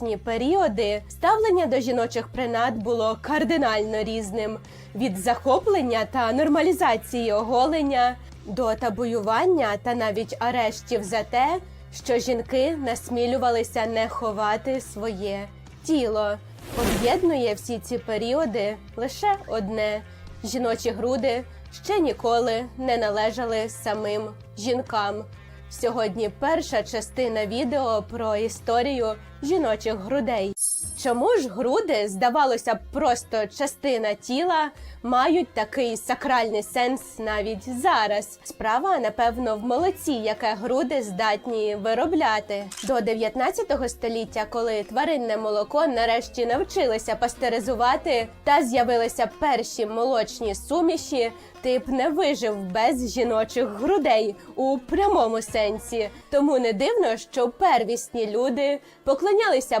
Ні періоди ставлення до жіночих принад було кардинально різним від захоплення та нормалізації оголення до табуювання та навіть арештів за те, що жінки насмілювалися не ховати своє тіло. Об'єднує всі ці періоди лише одне: жіночі груди ще ніколи не належали самим жінкам. Сьогодні перша частина відео про історію жіночих грудей. Чому ж груди, здавалося б, просто частина тіла, мають такий сакральний сенс навіть зараз? Справа, напевно, в молоці, яке груди здатні виробляти. До 19 століття, коли тваринне молоко нарешті навчилися пастеризувати та з'явилися перші молочні суміші, ти б не вижив без жіночих грудей у прямому сенсі. Тому не дивно, що первісні люди поклонялися